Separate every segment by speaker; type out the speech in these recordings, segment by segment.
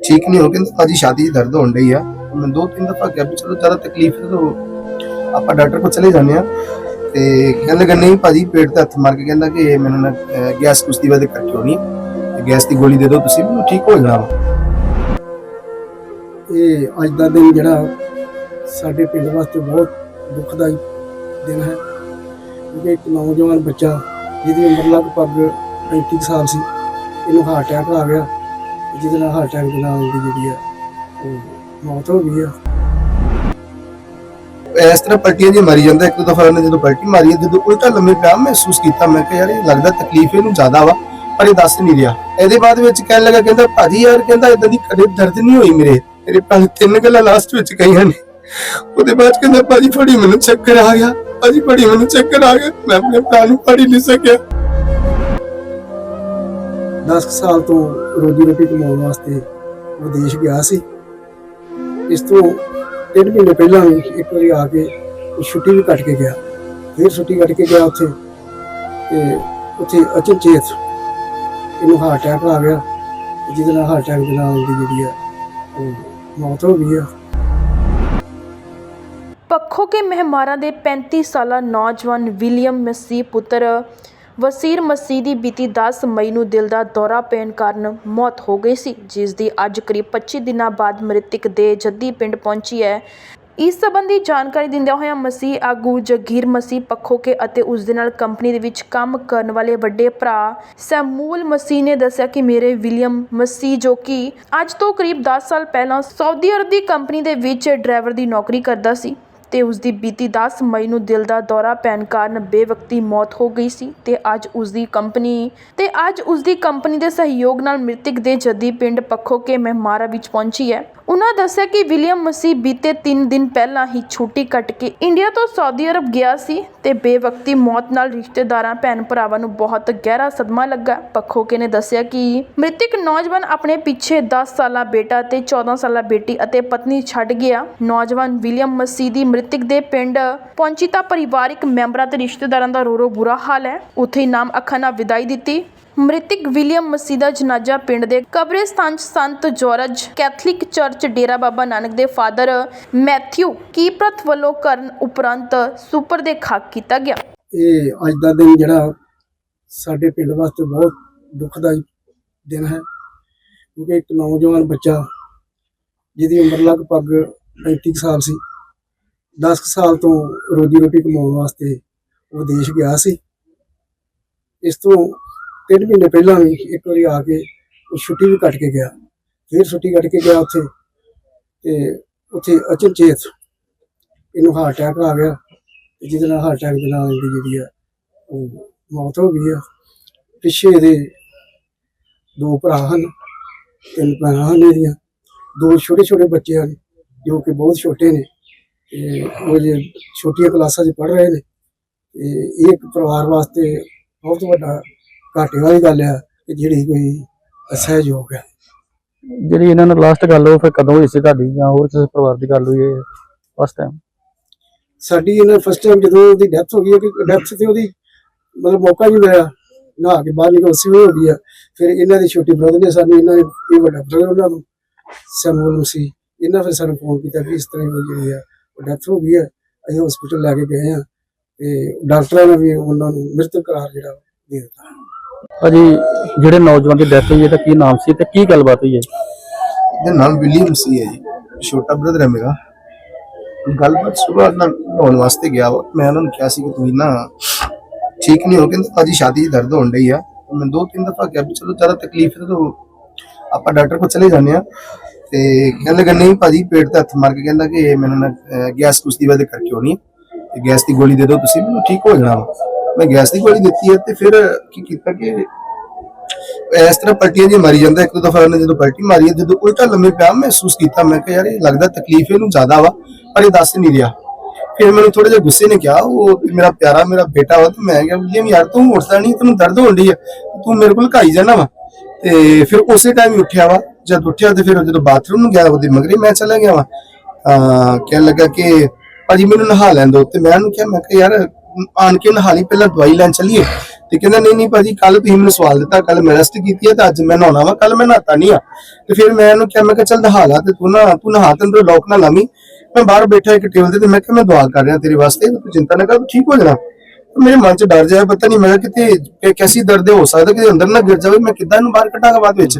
Speaker 1: ਠੀਕ ਨਹੀਂ ਹੋ ਕਹਿੰਦਾ ਭਾਜੀ ਛਾਤੀ 'ਚ ਦਰਦ ਹੋਣ ਡਈ ਆ। ਮੈਂ ਦੋ ਤਿੰਨ ਦਫਾ ਕਿਹਾ ਵੀ ਚਲੋ ਜ਼ਿਆਦਾ ਤਕਲੀਫ ਹੈ ਤਾਂ ਆਪਾਂ ਡਾਕਟਰ ਕੋਲ ਚਲੇ ਜਾਂਦੇ ਆ ਤੇ ਕਹਿਣ ਲੱਗਾ ਨਹੀਂ ਭਾਜੀ ਪੇਟ ਤੇ ਹੱਥ ਮਾਰ ਕੇ ਕਹਿੰਦਾ ਕਿ ਮੈਨੂੰ ਨਾ ਗੈਸ ਕੁਛ ਦੀ ਵਜ੍ਹਾ ਕਰਕੇ ਹੋਣੀ ਤੇ ਗੈਸ ਦੀ ਗੋਲੀ ਦੇ ਦਿਓ ਤੁਸੀਂ, ਮੈਨੂੰ ਠੀਕ ਹੋ ਜਾਣਾ ਵਾ।
Speaker 2: ਇਹ ਅੱਜ ਦਾ ਦਿਨ ਜਿਹੜਾ ਸਾਡੇ ਪਿੰਡ ਵਾਸਤੇ ਬਹੁਤ ਦੁਖਦਾਈ ਦਿਨ ਹੈ। ਕਿਉਂਕਿ ਇੱਕ ਨੌਜਵਾਨ ਬੱਚਾ ਜਿਹਦੀ ਉਮਰ ਲਗਭਗ 35 ਕੁ ਸਾਲ ਸੀ, ਇਹਨੂੰ ਹਾਰਟ ਅਟੈਕ ਆ ਗਿਆ। ਜਿਹਦੇ ਨਾਲ ਹਾਰਟ ਅਟੈਕ ਦੇ ਨਾਲ ਦੀ ਜਿਹੜੀ ਹੈ ਉਹ ਮੌਤ ਹੋ ਗਈ ਆ।
Speaker 1: ਇਸ ਤਰ੍ਹਾਂ ਪਲਟੀਆਂ ਜੀ ਮਾਰੀ ਜਾਂਦਾ, ਇੱਕ ਦੋ ਦਫਾ ਉਹਨੇ ਜਦੋਂ ਪਲਟੀ ਮਾਰੀ ਜਦੋਂ ਉਲਟਾ ਲੰਮੇ ਪਿਆ ਮਹਿਸੂਸ ਕੀਤਾ, ਮੈਂ ਕਿ ਯਾਰ ਇਹ ਲੱਗਦਾ ਤਕਲੀਫ ਇਹਨੂੰ ਜ਼ਿਆਦਾ ਵਾ, ਪਰ ਇਹ ਦੱਸ ਨਹੀਂ ਰਿਹਾ। ਇਹਦੇ ਬਾਅਦ ਵਿੱਚ ਕਹਿਣ ਲੱਗਾ, ਕਹਿੰਦਾ, ਭਾਜੀ ਯਾਰ, ਕਹਿੰਦਾ ਇਦਾਂ ਦੀ ਕਦੇ ਦਰਦ ਨਹੀਂ ਹੋਈ ਮੇਰੇ ਮੇਰੇ ਪੰਜ ਤਿੰਨ ਗੱਲਾਂ ਲਾਸਟ ਵਿੱਚ ਕਹੀਆਂ ਨੇ। ਉਹਦੇ ਬਾਅਦ 'ਚ ਕਹਿੰਦਾ, ਭਾਜੀ, ਫੜੀ ਮੈਨੂੰ ਚੱਕਰ ਆ ਗਿਆ, ਭਾਜੀ, ਫੜੀ ਮੈਨੂੰ ਚੱਕਰ ਆ ਗਿਆ, ਮੈਂ ਆਪਣੇ ਭਰਾ ਨੂੰ ਫੜੀ ਨਹੀਂ ਸਕਿਆ।
Speaker 2: 10 ਸਾਲ ਤੋਂ ਰੋਜੀ ਰੋਟੀ ਕਮਾਉਣ ਵਾਸਤੇ ਵਿਦੇਸ਼ ਗਿਆ ਸੀ। ਇਸ ਤੋਂ ਡੇਢ ਮਹੀਨੇ ਪਹਿਲਾਂ ਵੀ ਇੱਕ ਵਾਰੀ ਆ ਕੇ ਛੁੱਟੀ ਵੀ ਕੱਟ ਕੇ ਗਿਆ। ਫਿਰ ਛੁੱਟੀ ਕੱਟ ਕੇ ਗਿਆ ਉੱਥੇ ਤੇ ਉੱਥੇ ਅਚਨਚੇਤ ਇਹਨੂੰ ਹਾਰਟ ਅਟੈਕ ਆ ਗਿਆ। ਜਿਹਦੇ ਨਾਲ ਹਾਰਟ ਅਟੈਕ ਦੇ ਨਾਲ ਦੀ ਜਿਹੜੀ ਆ ਮੌਤ ਹੋ ਗਈ ਆ।
Speaker 3: ਪੱਖੋ ਕੇ ਮਹਿਮਾਰਾਂ ਦੇ 35 ਸਾਲਾ ਨੌਜਵਾਨ ਵਿਲੀਅਮ ਮਸੀਹ ਪੁੱਤਰ ਵਸੀਰ ਮਸੀਹ ਦੀ ਬੀਤੀ 10 ਮਈ ਨੂੰ ਦਿਲ ਦਾ ਦੌਰਾ ਪੈਣ ਕਾਰਨ ਮੌਤ ਹੋ ਗਈ ਸੀ, ਜਿਸ ਦੀ ਅੱਜ ਕਰੀਬ 25 ਦਿਨਾਂ ਬਾਅਦ ਮ੍ਰਿਤਕ ਦੇ ਜੱਦੀ ਪਿੰਡ ਪਹੁੰਚੀ ਹੈ। ਇਸ ਸੰਬੰਧੀ ਜਾਣਕਾਰੀ ਦਿੰਦਿਆਂ ਹੋਇਆ ਮਸੀਹ ਆਗੂ ਜਗੀਰ ਮਸੀਹ ਪੱਖੋ ਅਤੇ ਉਸ ਦੇ ਨਾਲ ਕੰਪਨੀ ਦੇ ਵਿੱਚ ਕੰਮ ਕਰਨ ਵਾਲੇ ਵੱਡੇ ਭਰਾ ਸੈਮੂਲ ਮਸੀਹ ਨੇ ਦੱਸਿਆ ਕਿ ਮੇਰੇ ਵਿਲੀਅਮ ਮਸੀਹ ਜੋ ਕਿ ਅੱਜ ਤੋਂ ਕਰੀਬ 10 ਸਾਲ ਪਹਿਲਾਂ ਸਾਊਦੀ ਅਰਬ ਦੀ ਕੰਪਨੀ ਦੇ ਵਿੱਚ ਡਰਾਈਵਰ ਦੀ ਨੌਕਰੀ ਕਰਦਾ ਸੀ। ਅਤੇ ਉਸ ਦੀ ਬੀਤੀ ਦਸ ਮਈ ਨੂੰ ਦਿਲ ਦਾ ਦੌਰਾ ਪੈਣ ਕਾਰਨ ਬੇਵਕਤੀ ਮੌਤ ਹੋ ਗਈ ਸੀ ਅਤੇ ਅੱਜ ਉਸ ਦੀ ਕੰਪਨੀ ਅਤੇ ਅੱਜ ਉਸ ਦੀ ਕੰਪਨੀ ਦੇ ਸਹਿਯੋਗ ਨਾਲ ਮ੍ਰਿਤਕ ਦੇ ਜੱਦੀ ਪਿੰਡ ਪੱਖੋ ਕੇ ਮਹਿਮਾਰਾ ਵਿੱਚ ਪਹੁੰਚੀ ਹੈ। ਉਨ੍ਹਾਂ ਦੱਸਿਆ ਕਿ ਵਿਲੀਅਮ ਮਸੀਹ ਬੀਤੇ 3 ਦਿਨ ਪਹਿਲਾਂ ਹੀ ਛੁੱਟੀ ਕੱਟ ਕੇ ਇੰਡੀਆ ਤੋਂ ਸਾਊਦੀ ਅਰਬ ਗਿਆ ਸੀ ਤੇ ਬੇਵਕਤੀ ਮੌਤ ਨਾਲ ਰਿਸ਼ਤੇਦਾਰਾਂ ਭੈਣ ਭਰਾਵਾਂ ਨੂੰ ਬਹੁਤ ਗਹਿਰਾ ਸਦਮਾ ਲੱਗਾ। ਪੱਖੋਕੇ ਨੇ ਦੱਸਿਆ ਕਿ ਮ੍ਰਿਤਕ ਨੌਜਵਾਨ ਆਪਣੇ ਪਿੱਛੇ ਦਸ ਸਾਲਾ ਬੇਟਾ ਅਤੇ ਚੌਦਾਂ ਸਾਲਾ ਬੇਟੀ ਅਤੇ ਪਤਨੀ ਛੱਡ ਗਿਆ। ਨੌਜਵਾਨ ਵਿਲੀਅਮ ਮਸੀਹ ਦੀ ਮ੍ਰਿਤਕ ਦੇ ਪਿੰਡ ਪਹੁੰਚੀ ਤਾਂ ਪਰਿਵਾਰਿਕ ਮੈਂਬਰਾਂ ਤੇ ਰਿਸ਼ਤੇਦਾਰਾਂ ਦਾ ਰੋ ਰੋ ਬੁਰਾ ਹਾਲ ਹੈ। ਉੱਥੇ ਇਨਾਮ ਅੱਖਾਂ ਨਾਲ ਵਿਦਾਈ ਦਿੱਤੀ। ਮ੍ਰਿਤਕ ਵਿਲੀਅਮ ਮਸੀਹ ਦਾ ਜਨਾਜ਼ਾ ਪਿੰਡ ਦੇ ਕਬਰਿਸਤਾਨ 'ਚ ਸੰਤ George Catholic church Dera Baba Nanak ਦੇ ਫਾਦਰ ਮੈਥਿਊ ਕੀਪਰਤ ਵੱਲੋਂ ਕਰਨ ਉਪਰੰਤ ਸੁਪਰ ਦੇ ਖਾਕ ਕੀਤਾ ਗਿਆ।
Speaker 2: ਇਹ ਅੱਜ ਦਾ ਦਿਨ ਜਿਹੜਾ ਸਾਡੇ ਪਿੰਡ ਵਾਸਤੇ ਬਹੁਤ ਦੁਖਦਾਈ ਦਿਨ ਹੈ, ਕਿਉਂਕਿ ਇੱਕ ਨੌਜਵਾਨ ਬੱਚਾ ਜਿਹਦੀ ਉਮਰ ਲਗਭਗ 35 ਸਾਲ ਸੀ 10 ਸਾਲ ਤੋਂ ਰੋਜੀ ਰੋਟੀ ਕਮਾਉਣ ਵਾਸਤੇ ਉਹ ਵਿਦੇਸ਼ ਗਿਆ ਸੀ। ਇਸ ਤੋਂ ਤਿੰਨ ਮਹੀਨੇ ਪਹਿਲਾਂ ਵੀ ਇੱਕ ਵਾਰੀ ਆ ਕੇ ਉਹ ਛੁੱਟੀ ਵੀ ਕੱਟ ਕੇ ਗਿਆ। ਫਿਰ ਛੁੱਟੀ ਕੱਟ ਕੇ ਗਿਆ ਉੱਥੇ ਤੇ ਉੱਥੇ ਅਚਨਚੇਤ ਇਹਨੂੰ ਹਾਰਟ ਅਟੈਕ ਆ ਗਿਆ ਤੇ ਜਿਹਦੇ ਨਾਲ ਹਾਰਟ ਅਟੈਕ ਦੇ ਨਾਲ ਇਹਦੀ ਜਿਹੜੀ ਆ ਉਹ ਮੌਤ ਹੋ ਗਈ ਆ। ਪਿੱਛੇ ਇਹਦੇ ਦੋ ਭਰਾ ਹਨ, ਤਿੰਨ ਭੈਣਾਂ ਹਨ ਇਹਦੀਆਂ। ਦੋ ਛੋਟੇ ਛੋਟੇ ਬੱਚੇ ਹਨ ਜੋ ਕਿ ਬਹੁਤ ਛੋਟੇ ਨੇ ਤੇ ਉਹ ਜੇ ਛੋਟੀਆਂ ਕਲਾਸਾਂ 'ਚ ਪੜ੍ਹ ਰਹੇ ਨੇ ਤੇ ਇਹ ਇੱਕ ਪਰਿਵਾਰ ਵਾਸਤੇ ਬਹੁਤ ਵੱਡਾ ਘਾਟੇ ਵਾਲੀ ਗੱਲ ਆ ਕਿ ਜਿਹੜੀ ਕੋਈ ਅਸਹਿਯੋਗ ਹੈ
Speaker 4: ਜਿਹੜੀ ਇਹਨਾਂ ਨਾਲ ਲਾਸਟ ਗੱਲ ਉਹ ਫਿਰ ਕਦੋਂ ਹੋਈ ਸੀ ਤੁਹਾਡੀ ਜਾਂ ਹੋਰ ਕਿਸੇ ਪਰਿਵਾਰ ਦੀ ਗੱਲ ਹੋਈ ਹੈ ਫਸਟ ਟਾਈਮ
Speaker 2: ਸਾਡੀ ਇਹਨਾਂ ਫਸਟ ਟਾਈਮ ਜਦੋਂ ਉਹਦੀ ਡੈਥ ਹੋ ਗਈ ਹੈ ਕਿ ਡੈਥ ਤੇ ਉਹਦੀ ਮਤਲਬ ਮੌਕਾ ਨਹੀਂ ਮਿਲਿਆ ਨਹਾ ਕੇ ਬਾਹਰ ਨਿਕਲ ਸੀ ਹੋ ਗਈ ਆ। ਫਿਰ ਇਹਨਾਂ ਦੇ ਛੋਟੇ ਬ੍ਰਦਰ ਨੇ ਸਾਨੂੰ ਇਹਨਾਂ ਦੇ ਇਹ ਵੱਡਾ ਬ੍ਰਦਰ ਉਹਨਾਂ ਨੂੰ ਸੈਮੂਅਲ ਸੀ। ਇਹਨਾਂ ਫਿਰ ਸਾਨੂੰ ਫੋਨ ਕੀਤਾ ਕਿ ਇਸ ਤਰ੍ਹਾਂ ਦੀ ਜਿਹੜੀ ਆ ਉਹ ਡੈਥ ਹੋ ਗਈ ਹੈ ਅਸੀਂ ਹਸਪੀਟਲ ਲੈ ਕੇ ਗਏ ਆ ਤੇ ਡਾਕਟਰਾਂ ਨੇ ਵੀ ਉਹਨਾਂ ਨੂੰ ਮ੍ਰਿਤਕ ਕਰਾਰ ਜਿਹੜਾ ਦੇ ਦਿੱਤਾ।
Speaker 4: ਭਾਜੀ ਜਿਹੜੇ ਨੌਜਵਾਨ ਦੀ ਡੈਥ ਹੋਈ ਹੈ ਤਾਂ ਕੀ ਨਾਮ ਸੀ ਤੇ ਕੀ ਗੱਲਬਾਤ ਹੋਈ ਹੈ?
Speaker 1: ਇਹਦਾ ਨਾਮ ਵਿਲੀਅਮ ਸੀ ਹੈ ਜੀ। ਛੋਟਾ ਬ੍ਰਦਰ ਹੈ ਮੇਰਾ। ਗੱਲਬਾਤ ਸੁਬਾਹ ਨਾ ਹੋਣ ਵਾਸਤੇ ਗਿਆ ਵਾ। ਮੈਂ ਉਹਨਾਂ ਨੂੰ ਕਿਹਾ ਸੀ ਕਿ ਤੁਸੀਂ ਨਾ ਠੀਕ ਨਹੀਂ ਹੋ ਕਹਿੰਦਾ ਭਾਜੀ ਛਾਤੀ 'ਚ ਦਰਦ ਹੋਣ ਡਈ ਆ। ਮੈਂ ਦੋ ਤਿੰਨ ਦਫਾ ਕਿਹਾ ਵੀ ਚਲੋ ਜ਼ਿਆਦਾ ਤਕਲੀਫ ਹੈ ਤਾਂ ਆਪਾਂ ਡਾਕਟਰ ਕੋਲ ਚਲੇ ਜਾਂਦੇ ਆ ਤੇ ਕਹਿਣ ਲੱਗਾ ਨਹੀਂ ਭਾਜੀ ਪੇਟ ਤੇ ਹੱਥ ਮਾਰ ਕੇ ਕਹਿੰਦਾ ਕਿ ਮੈਨੂੰ ਨਾ ਅਹ, ਗੈਸ ਕੁਛ ਦੀ ਵਜ੍ਹਾ ਕਰਕੇ ਹੋਣੀ ਹੈ। ਤੇ ਗੈਸ ਦੀ ਗੋਲੀ ਦੇ ਦਿਓ ਤੁਸੀਂ ਮੈਨੂੰ ਠੀਕ ਹੋ ਜਾਣਾ ਵਾ। ਮੈਂ ਗੈਸ ਦੀ ਗੋਲੀ ਦਿੱਤੀ ਹੈ ਤੇ ਫਿਰ ਕੀ ਕੀਤਾ ਕਿ ਇਸ ਤਰ੍ਹਾਂ ਪਲਟੀਆਂ ਜੀ ਮਾਰੀ ਜਾਂਦਾ ਇੱਕ ਦੋ ਦਫਾ ਉਹਨੇ ਜਦੋਂ ਪਲਟੀ ਮਾਰੀ ਹੈ, ਜਦੋਂ ਉਲਟਾ ਲੰਮੇ ਪਿਆ ਮਹਿਸੂਸ ਕੀਤਾ ਮੈਂ ਕਿ ਯਾਰ ਇਹ ਲੱਗਦਾ ਤਕਲੀਫ ਇਹਨੂੰ ਜ਼ਿਆਦਾ ਵਾ ਪਰ ਇਹ ਦੱਸ ਨਹੀਂ ਰਿਹਾ। ਫਿਰ ਮੈਨੂੰ ਥੋੜੇ ਜਿਹਾ ਗੁੱਸੇ ਨੇ ਕਿਹਾ ਉਹ ਮੇਰਾ ਪਿਆਰਾ ਮੇਰਾ ਬੇਟਾ ਵਾ ਤੇ ਮੈਂ ਕਿਹਾ ਵਿਲੀਅਮ ਯਾਰ ਤੂੰ ਉੱਠਦਾ ਨਹੀਂ ਤੈਨੂੰ ਦਰਦ ਹੋਣ ਡਈ ਆ ਤੂੰ ਮੇਰੇ ਕੋਲ ਘਾਈ ਜਾਣਾ ਵਾ। ਤੇ ਫਿਰ ਉਸੇ ਟਾਈਮ ਹੀ ਉੱਠਿਆ ਵਾ ਜਦ ਉੱਠਿਆ ਤੇ ਫਿਰ ਜਦੋਂ ਬਾਥਰੂਮ ਨੂੰ ਗਿਆ ਉਹਦੇ ਮਗਰੇ ਮੈਂ ਚਲਾ ਗਿਆ ਵਾ ਆ ਕਹਿਣ ਲੱਗਾ ਕਿ ਭਾਜੀ ਮੈਨੂੰ ਨਹਾ ਲੈਣ ਦਿਓ। ਤੇ ਮੈਂ ਉਹਨੂੰ ਕਿਹਾ ਮੈਂ ਕਿਹਾ ਯਾਰ ਆਣ ਕੇ ਨਹਾ ਲਈ ਪਹਿਲਾਂ ਦਵਾਈ ਲੈਣ ਚੱਲੀਏ ਤੇ ਕਹਿੰਦਾ, ਨਹੀਂ ਨਹੀਂ ਭਾਜੀ ਕੱਲ ਤੁਸੀਂ ਮੈਨੂੰ ਸਵਾਲ ਦਿੱਤਾ ਕੱਲ ਮੈਂ ਰੈਸਟ ਕੀਤੀ ਹੈ ਤੇ ਅੱਜ ਮੈਂ ਨਹਾਉਣਾ ਵਾ ਕੱਲ ਮੈਂ ਨਹਾਤਾ ਨਹੀਂ ਆ। ਤੇ ਫਿਰ ਮੈਂ ਇਹਨੂੰ ਕਿਹਾ, ਮੈਂ ਕਿਹਾ, ਚੱਲ ਨਹਾ ਲਾ ਤੇ ਤੂੰ ਨਾ ਤੂੰ ਨਹਾ ਤੇ ਅੰਦਰੋਂ ਲੋਕ ਨਾ ਲਾਵੀਂ। ਮੈਂ ਬਾਹਰ ਬੈਠਾ ਇੱਕ ਟੇਬਲ ਤੇ ਤੇ ਮੈਂ ਕਿਹਾ, ਮੈਂ ਦੁਆ ਕਰ ਰਿਹਾ ਤੇਰੇ ਵਾਸਤੇ, ਤੂੰ ਚਿੰਤਾ ਨਾ ਕਰ, ਤੂੰ ਠੀਕ ਹੋ ਜਾਣਾ। ਮੇਰੇ ਮਨ 'ਚ ਡਰ ਜਾਇਆ ਪਤਾ ਨਹੀਂ ਮੈਂ ਕਿਹਾ, ਕਿਤੇ ਕੈਸੀ ਦਰਦ ਹੋ ਸਕਦਾ ਕਿ ਅੰਦਰ ਨਾ ਗਿਰ ਜਾਵੇ, ਮੈਂ ਕਿੱਦਾਂ ਇਹਨੂੰ ਬਾਹਰ ਕੱਢਾਂਗਾ ਬਾਅਦ ਵਿੱਚ?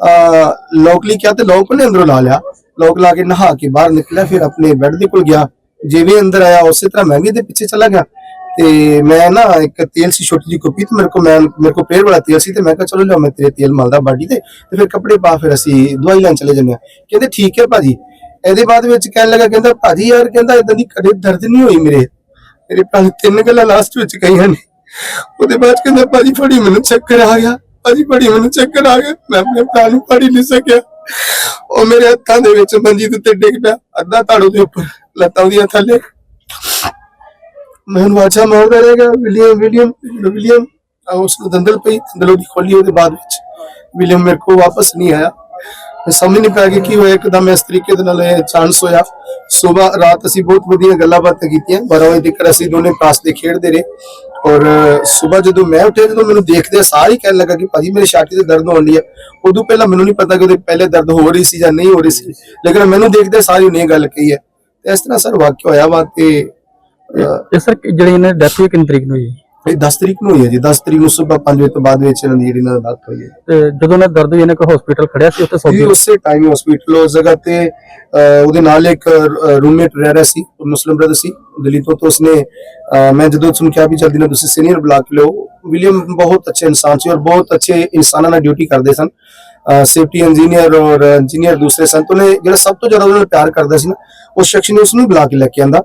Speaker 1: ਆ ਲੋਕ ਲਈ ਕਿਹਾ ਤੇ ਲੋਕ ਨੇ ਅੰਦਰੋਂ ਲਾ ਲਿਆ। ਲੋਕ ਲਾ ਕੇ ਨਹਾ ਕੇ ਬਾਹਰ ਨਿਕਲਿਆ, ਫਿਰ ਆਪਣੇ ਬੈੱਡ ਦੇ ਕੋਲ ਗਿਆ। ਜਿਵੇਂ ਅੰਦਰ ਆਇਆ, ਉਸੇ ਤਰ੍ਹਾਂ ਮੈਂ ਵੀ ਇਹਦੇ ਪਿੱਛੇ ਚਲਾ ਗਿਆ। ਤੇ ਮੈਂ ਨਾ ਇੱਕ ਤੇਲ ਸੀ, ਛੋਟੀ ਜਿਹੀ ਕੁੱਪੀ, ਤੇ ਮੇਰੇ ਕੋਲ ਮੈਂ, ਮੇਰੇ ਕੋਲ ਪੇਰ ਵਾਲਾ ਤੇਲ ਸੀ, ਤੇ ਮੈਂ ਕਿਹਾ ਚਲੋ ਲਿਆ ਮੈਂ ਤੇਰੇ ਤੇਲ ਮਲਦਾ ਬਾਡੀ ਤੇ ਤੇ ਫਿਰ ਕੱਪੜੇ ਪਾ ਫਿਰ ਅਸੀਂ ਦਵਾਈ ਲੈਣ ਚਲੇ ਜੰਨੇ ਕਹਿੰਦੇ ਠੀਕ ਹੈ ਭਾਜੀ। ਇਹਦੇ ਬਾਅਦ ਵਿੱਚ ਕਹਿਣ ਲੱਗਾ, ਕਹਿੰਦਾ ਭਾਜੀ ਯਾਰ, ਕਹਿੰਦਾ ਇਦਾਂ ਦੀ ਕਦੇ ਦਰਦ ਨਹੀਂ ਹੋਈ ਮੇਰੇ। ਮੇਰੇ ਭਰਾ ਤਿੰਨ ਗੱਲਾਂ ਲਾਸਟ ਵਿੱਚ ਕਹੀਆਂ ਨੇ। ਉਹਦੇ ਬਾਅਦ ਕਹਿੰਦਾ ਭਾਜੀ ਫੜੀ ਮੈਨੂੰ ਚੱਕਰ ਆ ਗਿਆ। ਭਾਜੀ ਫੜੀ ਮੈਨੂੰ ਚੱਕਰ ਆ ਗਿਆ। ਮੈਂ ਆਪਣੇ ਭਰਾ ਨੂੰ ਫੜੀ ਨਹੀਂ ਸਕਿਆ। ਉਹ ਮੇਰੇ ਹੱਥਾਂ ਦੇ ਵਿੱਚ ਮੰਜੀ ਤੇ ਡਿੱਗ ਪਿਆ, ਅੱਧਾ ਤਾੜੂ ਦੇ ਉੱਪਰ, ਲੱਤਾਂ ਉਹਦੀਆਂ ਥੱਲੇ। ਮੈਂ ਉਹਨੂੰ ਆਵਾਜ਼ਾਂ ਮਾਰਦਾ ਵਿਲੀਅਮ ਵਿਲੀਅਮ ਵਿਲੀਅਮ ਉਸ ਨੂੰ ਦੰਦਲ ਪਈ, ਦੰਦਲ ਉਹਦੀ ਖੋਲੀ ਉਹਦੇ ਬਾਅਦ ਵਿੱਚ। ਵਿਲੀਅਮ ਮੇਰੇ ਕੋਲ ਵਾਪਸ ਨਹੀਂ ਆਇਆ। ਸਮਝ ਨਹੀਂ ਪਾਇਆ ਕਿ ਕੀ ਇੱਕਦਮ ਇਸ ਤਰੀਕੇ ਦੇ ਨਾਲ ਇਹ ਚਾਂਸ ਹੋਇਆ। ਸਵੇਰ, ਰਾਤ ਅਸੀਂ ਬਹੁਤ ਵਧੀਆ ਗੱਲਾਂ ਬਾਤਾਂ ਕੀਤੀਆਂ। 12 ਵਜੇ ਤੱਕ ਅਸੀਂ ਦੋਨੇ ਪਾਸ ਦੇ ਖੇਡਦੇ ਰਹੇ। ਔਰ, ਸਵੇਰ ਜਦੋਂ ਮੈਂ ਉੱਠਿਆ, ਜਦੋਂ ਮੈਨੂੰ ਦੇਖਦੇ ਸਾਰ ਕਹਿਣ ਲੱਗਾ ਕਿ ਭਾਜੀ, ਮੇਰੇ ਛਾਤੀ ਤੇ ਦਰਦ ਹੋਣ ਲਈ ਹੈ ਉਦੋਂ ਪਹਿਲਾਂ ਮੈਨੂੰ ਨਹੀਂ ਪਤਾ ਕਿ ਉਹਦੇ ਪਹਿਲੇ ਦਰਦ ਹੋ ਰਹੀ ਸੀ ਜਾਂ ਨਹੀਂ ਹੋ ਰਹੀ ਸੀ। ਲੇਕਿਨ ਮੈਨੂੰ ਦੇਖਦੇ ਸਾਰੀ ਨੇ ਗੱਲ ਕਹੀ ਹੈ। ਇਸ ਤਰ੍ਹਾਂ ਸਰ ਵਾਕਿਆ ਹੋਇਆ ਵਾ ਤੇ
Speaker 4: ਤੇ ਸਰ ਜਿਹੜੀ ਇਹਨਾਂ ਦੀ ਡੈਥ ਹੋਈ ਕਿੰਨੀ ਤਰੀਕ ਨੂੰ ਹੋਈ?
Speaker 1: ਇਹ 10 ਤਰੀਕ ਨੂੰ ਹੋਈ ਹੈ ਜੀ 10 ਤਰੀਕ ਨੂੰ ਸਵੇਰ 5 ਵਜੇ ਤੋਂ ਬਾਅਦ ਵਿੱਚ ਇਹਨਾਂ ਦੀ ਜਿਹੜੀ ਨਾਲ ਬਾਤ ਹੋਈ ਹੈ।
Speaker 4: ਤੇ ਜਦੋਂ ਇਹਨਾਂ ਦਰਦ ਹੋਈ ਇਹਨੇ ਕੋਈ ਹਸਪੀਟਲ ਖੜਿਆ ਸੀ ਉੱਥੇ ਸੌਦੀ
Speaker 1: ਉਸੇ ਟਾਈਮ ਹਸਪੀਟਲ ਉਸ ਜਗ੍ਹਾ ਤੇ ਉਹਦੇ ਨਾਲ ਇੱਕ ਰੂਮਮੇਟ ਰਹਿ ਰਿਹਾ ਸੀ ਉਹ ਮੁਸਲਿਮ ਬ੍ਰਦਰ ਸੀ। ਦਿੱਲੀ ਤੋਂ ਤਾਂ ਉਸਨੇ ਮੈਂ ਜਦੋਂ ਉਸਨੂੰ ਕਿਹਾ ਵੀ ਜਲਦੀ ਨਾਲ ਤੁਸੀਂ ਸੀਨੀਅਰ ਬੁਲਾ ਕੇ ਲਿਓ ਵਿਲੀਅਮ ਬਹੁਤ ਅੱਛੇ ਇਨਸਾਨ ਸੀ ਔਰ ਬਹੁਤ ਅੱਛੇ ਇਨਸਾਨਾਂ ਨਾਲ ਡਿਊਟੀ ਕਰਦੇ ਸਨ। ਸੇਫਟੀ ਇੰਜੀਨੀਅਰ ਔਰ ਇੰਜੀਨੀਅਰ ਦੂਸਰੇ ਸਨ ਤੋਂ ਨੇ ਜਿਹੜਾ ਸਭ ਤੋਂ ਜ਼ਿਆਦਾ ਉਹਨਾਂ ਨਾਲ ਪਿਆਰ ਕਰਦਾ ਸੀ ਨਾ ਉਸ ਸ਼ਖਸ ਨੇ ਉਸਨੂੰ ਹੀ ਬੁਲਾ ਕੇ ਲੈ ਕੇ ਆਂਦਾ।